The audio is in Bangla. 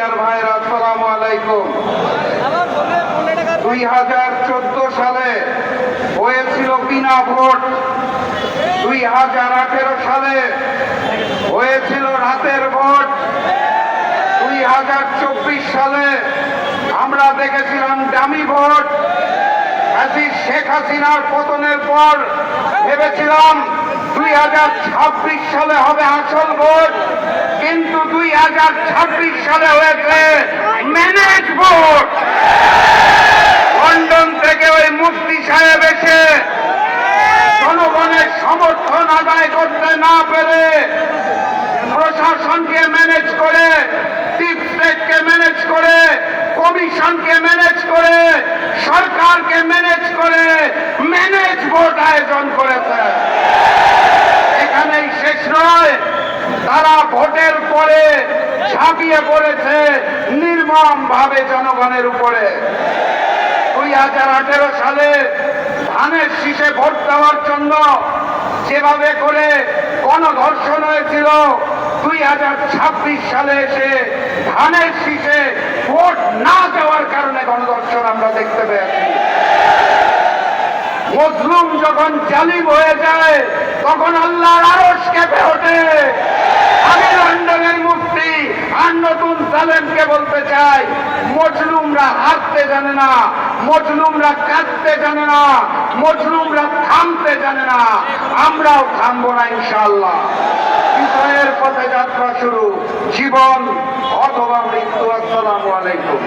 মিডিয়ার ভাইরা আসসালামু আলাইকুম। দুই হাজার চোদ্দ সালে হয়েছিল বিনা ভোট। দুই হাজার আঠেরো সালে হয়েছিল রাতের ভোট। দুই হাজার চব্বিশ সালে আমরা দেখেছিলাম দামি ভোট। আজি শেখ হাসিনার পতনের পর ভেবেছিলাম দুই হাজার ছাব্বিশ সালে হবে আসল ভোট। হাজার ছাব্বিশ সালে হয়েছে ম্যানেজ বোর্ড। লন্ডন থেকে ওই মুফতি সাহেব এসে জনগণের সমর্থন আদায় করতে না পেরে প্রশাসনকে ম্যানেজ করে টিপসেটকে ম্যানেজ করে কমিশনকে ম্যানেজ করে সরকারকে ম্যানেজ করে ম্যানেজ ভোট আয়োজন করেছে এখানেই শেষ নয় তারা ভোটের পরে ঝাঁপিয়ে পড়েছে নির্মম ভাবে জনগণের উপরে। দুই হাজার আঠেরো সালে ধানের শীষে ভোট দেওয়ার জন্য যেভাবে করে গণধর্ষণ হয়েছিল, দুই হাজার ছাব্বিশ সালে এসে ধানের শীষে ভোট না দেওয়ার কারণে গণধর্ষণ আমরা দেখতে পেয়েছি। মজলুম যখন জালিম হয়ে যায়, তখন আল্লাহর আরস কেঁপে ওঠে। নতুন বলতে চাই, মজলুমরা হাঁটতে জানে না, মজলুমরা কাঁদতে জানে না, মজলুমরা থামতে জানে না, আমরাও থামব না ইনশাআল্লাহ। বিজয়ের পথে যাত্রা শুরু। জীবন অথবা মৃত্যু, আসসালামু আলাইকুম।